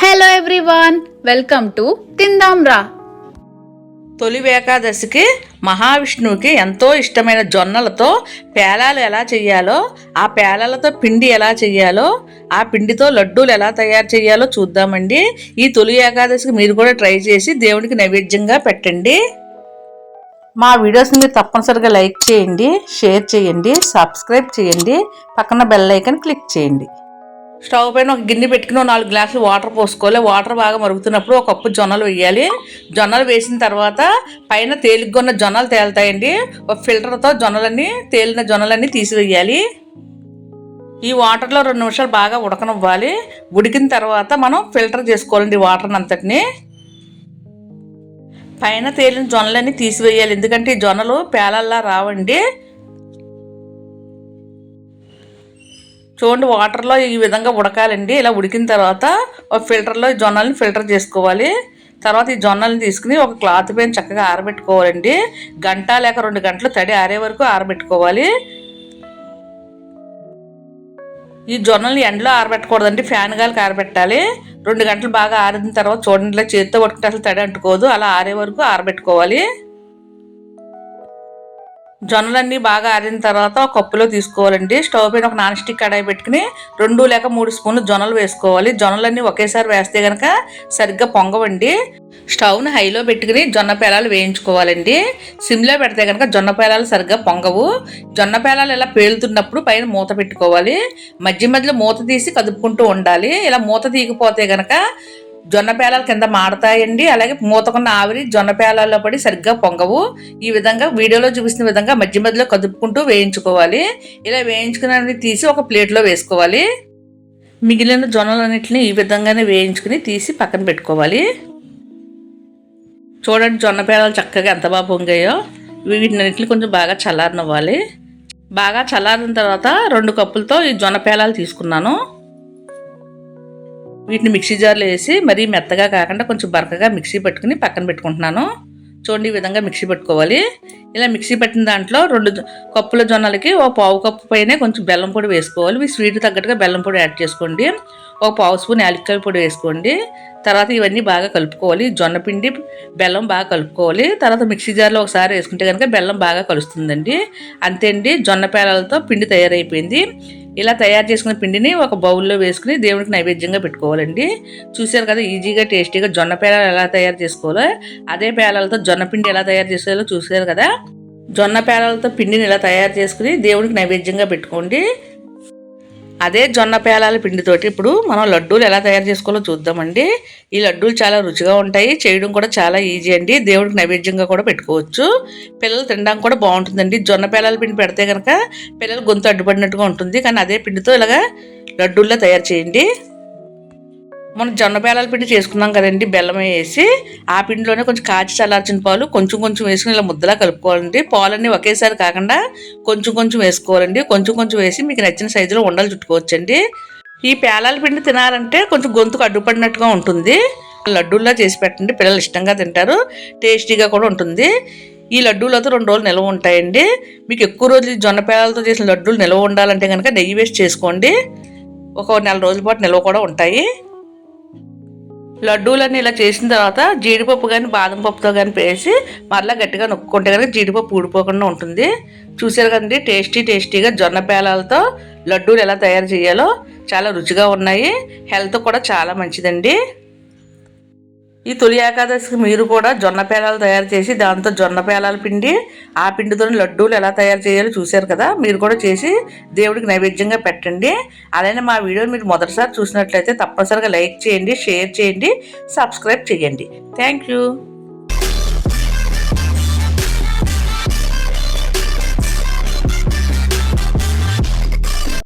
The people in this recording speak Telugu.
హలో ఎవ్రీవన్ వెల్కమ్ టు తిందాం రా తొలి ఏకాదశికి మహావిష్ణువుకి ఎంతో ఇష్టమైన జొన్నలతో పేలాలు ఎలా చేయాలో ఆ పేలాలతో పిండి ఎలా చేయాలో ఆ పిండితో లడ్డూలు ఎలా తయారు చేయాలో చూద్దామండి. ఈ తొలి ఏకాదశికి మీరు కూడా ట్రై చేసి దేవుడికి నైవేద్యంగా పెట్టండి. మా వీడియోస్ని మీరు తప్పనిసరిగా లైక్ చేయండి షేర్ చేయండి సబ్స్క్రైబ్ చేయండి పక్కన బెల్ ఐకన్ క్లిక్ చేయండి. స్టవ్ పైన ఒక గిన్నె పెట్టుకుని నాలుగు గ్లాసులు వాటర్ పోసుకోవాలి. వాటర్ బాగా మరుగుతున్నప్పుడు ఒక కప్పు జొన్నలు వేయాలి. జొన్నలు వేసిన తర్వాత పైన తేలిగ్గున్న జొన్నలు తేలుతాయండి. ఒక ఫిల్టర్తో జొన్నలన్నీ తేలిన జొన్నలన్నీ తీసివేయాలి. ఈ వాటర్లో రెండు నిమిషాలు బాగా ఉడకనివ్వాలి. ఉడికిన తర్వాత మనం ఫిల్టర్ చేసుకోవాలండి వాటర్ అంతటిని పైన తేలిన జొన్నలన్నీ తీసివేయాలి. ఎందుకంటే ఈ జొన్నలు పేలల్లా రావండి. చూడండి వాటర్లో ఈ విధంగా ఉడకాలండి. ఇలా ఉడికిన తర్వాత ఒక ఫిల్టర్లో ఈ జొన్నల్ని ఫిల్టర్ చేసుకోవాలి. తర్వాత ఈ జొన్నల్ని తీసుకుని ఒక క్లాత్ పైన చక్కగా ఆరబెట్టుకోవాలండి. గంట లేక రెండు గంటలు తడి ఆరే వరకు ఆరబెట్టుకోవాలి. ఈ జొన్నల్ని ఎండలో ఆరబెట్టకూడదండి ఫ్యాన్ గాలికి ఆరబెట్టాలి. రెండు గంటలు బాగా ఆరిన తర్వాత చూడండి ఇలా చేతితో పట్టుకుంటే అసలు తడి అంటుకోదు. అలా ఆరే వరకు ఆరబెట్టుకోవాలి. జొన్నలన్నీ బాగా ఆరిన తర్వాత ఒక కప్పులో తీసుకోవాలండి. స్టవ్ పైన ఒక నాన్ స్టిక్ కడాయి పెట్టుకుని రెండు లేక మూడు స్పూన్లు జొన్నలు వేసుకోవాలి. జొన్నలన్నీ ఒకేసారి వేస్తే కనుక సరిగ్గా పొంగవండి. స్టవ్ని హైలో పెట్టుకుని జొన్న పేలాలు వేయించుకోవాలండి. సిమ్లో పెడితే కనుక జొన్న పేలాలు సరిగ్గా పొంగవు. జొన్న పేలాలు ఇలా పేలుతున్నప్పుడు పైన మూత పెట్టుకోవాలి. మధ్య మధ్యలో మూత తీసి కదుపుకుంటూ ఉండాలి. ఇలా మూత తీయకపోతే కనుక జొన్న పేలాలు కింద మాడతాయండి. అలాగే మూతకున్న ఆవిరి జొన్న పేలాల్లో పడి సరిగ్గా పొంగవు. ఈ విధంగా వీడియోలో చూపిస్తున్న విధంగా మధ్య మధ్యలో కదుపుకుంటూ వేయించుకోవాలి. ఇలా వేయించుకున్నది తీసి ఒక ప్లేట్లో వేసుకోవాలి. మిగిలిన జొన్నలన్నింటినీ ఈ విధంగానే వేయించుకుని తీసి పక్కన పెట్టుకోవాలి. చూడండి జొన్న పేలాలు చక్కగా ఎంత బాగా పొంగాయో. వీటినన్నింటిని కొంచెం బాగా చల్లారనివ్వాలి. బాగా చల్లారిన తర్వాత రెండు కప్పులతో ఈ జొన్న పేలాలు తీసుకున్నాను. వీటిని మిక్సీ జార్లో వేసి మరీ మెత్తగా కాకుండా కొంచెం బరకగా మిక్సీ పెట్టుకుని పక్కన పెట్టుకుంటున్నాను. చూడండి ఈ విధంగా మిక్సీ పెట్టుకోవాలి. ఇలా మిక్సీ పెట్టిన దాంట్లో రెండు కప్పుల జొన్నలకి ఒక పావు కప్పు పైన కొంచెం బెల్లం పొడి వేసుకోవాలి. మీ స్వీట్ తగ్గట్టుగా బెల్లం పొడి యాడ్ చేసుకోండి. ఒక పావు స్పూన్ యాలక్కాయ పొడి వేసుకోండి. తర్వాత ఇవన్నీ బాగా కలుపుకోవాలి. జొన్న పిండి బెల్లం బాగా కలుపుకోవాలి. తర్వాత మిక్సీ జార్లో ఒకసారి వేసుకుంటే కనుక బెల్లం బాగా కలుస్తుందండి. అంతే అండి. జొన్న పేలాలతో పిండి తయారైపోయింది. ఇలా తయారు చేసుకున్న పిండిని ఒక బౌల్లో వేసుకుని దేవుడికి నైవేద్యంగా పెట్టుకోవాలండి. చూశారు కదా ఈజీగా టేస్టీగా జొన్న పేలాలు ఎలా తయారు చేసుకోవాలో అదే పేలాలతో జొన్న పిండి ఎలా తయారు చేసుకోవాలో చూశారు కదా. జొన్న పేలాలతో పిండిని ఇలా తయారు చేసుకుని దేవుడికి నైవేద్యంగా పెట్టుకోండి. అదే జొన్న పేలాల పిండితోటి ఇప్పుడు మనం లడ్డూలు ఎలా తయారు చేసుకోవాలో చూద్దామండి. ఈ లడ్డూలు చాలా రుచిగా ఉంటాయి. చేయడం కూడా చాలా ఈజీ అండి. దేవుడికి నైవేద్యంగా కూడా పెట్టుకోవచ్చు. పిల్లలు తినడానికి కూడా బాగుంటుందండి. జొన్న పేలాల పిండి పెడితే కనుక పిల్లలు గొంతు అడ్డుపడినట్టుగా ఉంటుంది. కానీ అదే పిండితో ఇలాగా లడ్డూల్లా తయారు చేయండి. మనం జొన్న పేలాల పిండి చేసుకున్నాం కదండి బెల్లం వేసి ఆ పిండిలోనే కొంచెం కాచి చల్లార్చిన పాలు కొంచెం కొంచెం వేసుకుని ఇలా ముద్దలా కలుపుకోవాలండి. పాలన్నీ ఒకేసారి కాకుండా కొంచెం కొంచెం వేసుకోవాలండి. కొంచెం కొంచెం వేసి మీకు నచ్చిన సైజులో ఉండలు చుట్టుకోవచ్చండి. ఈ పేలాల పిండి తినాలంటే కొంచెం గొంతుకు అడ్డుపడినట్టుగా ఉంటుంది. లడ్డూల్లా చేసి పెట్టండి. పిల్లలు ఇష్టంగా తింటారు. టేస్టీగా కూడా ఉంటుంది. ఈ లడ్డూలతో రెండు రోజులు నిల్వ ఉంటాయండి. మీకు ఎక్కువ రోజులు జొన్న పేలాలతో చేసిన లడ్డూలు నిల్వ ఉండాలంటే కనుక నెయ్యి వేసి చేసుకోండి. ఒక నెల రోజుల పాటు నిల్వ కూడా ఉంటాయి. లడ్డూలన్నీ ఇలా చేసిన తర్వాత జీడిపప్పు కానీ బాదం పప్పుతో కానీ వేసి మరలా గట్టిగా నొక్కుంటే కనుక జీడిపప్పు ఊడిపోకుండా ఉంటుంది. చూసారు కదండి టేస్టీ టేస్టీగా జొన్న పేలాలతో లడ్డూలు ఎలా తయారు చేయాలో చాలా రుచిగా ఉన్నాయి. హెల్త్ కూడా చాలా మంచిదండి. ఈ తొలి ఏకాదశికి మీరు కూడా జొన్న పేలాలు తయారు చేసి దాంతో జొన్న పేలాల పిండి ఆ పిండితో లడ్డూలు ఎలా తయారు చేయాలో చూశారు కదా? మీరు కూడా చేసి దేవుడికి నైవేద్యంగా పెట్టండి. అలానే మా వీడియోని మీరు మొదటిసారి చూసినట్లయితే తప్పనిసరిగా లైక్ చేయండి షేర్ చేయండి సబ్స్క్రైబ్ చేయండి. Thank you.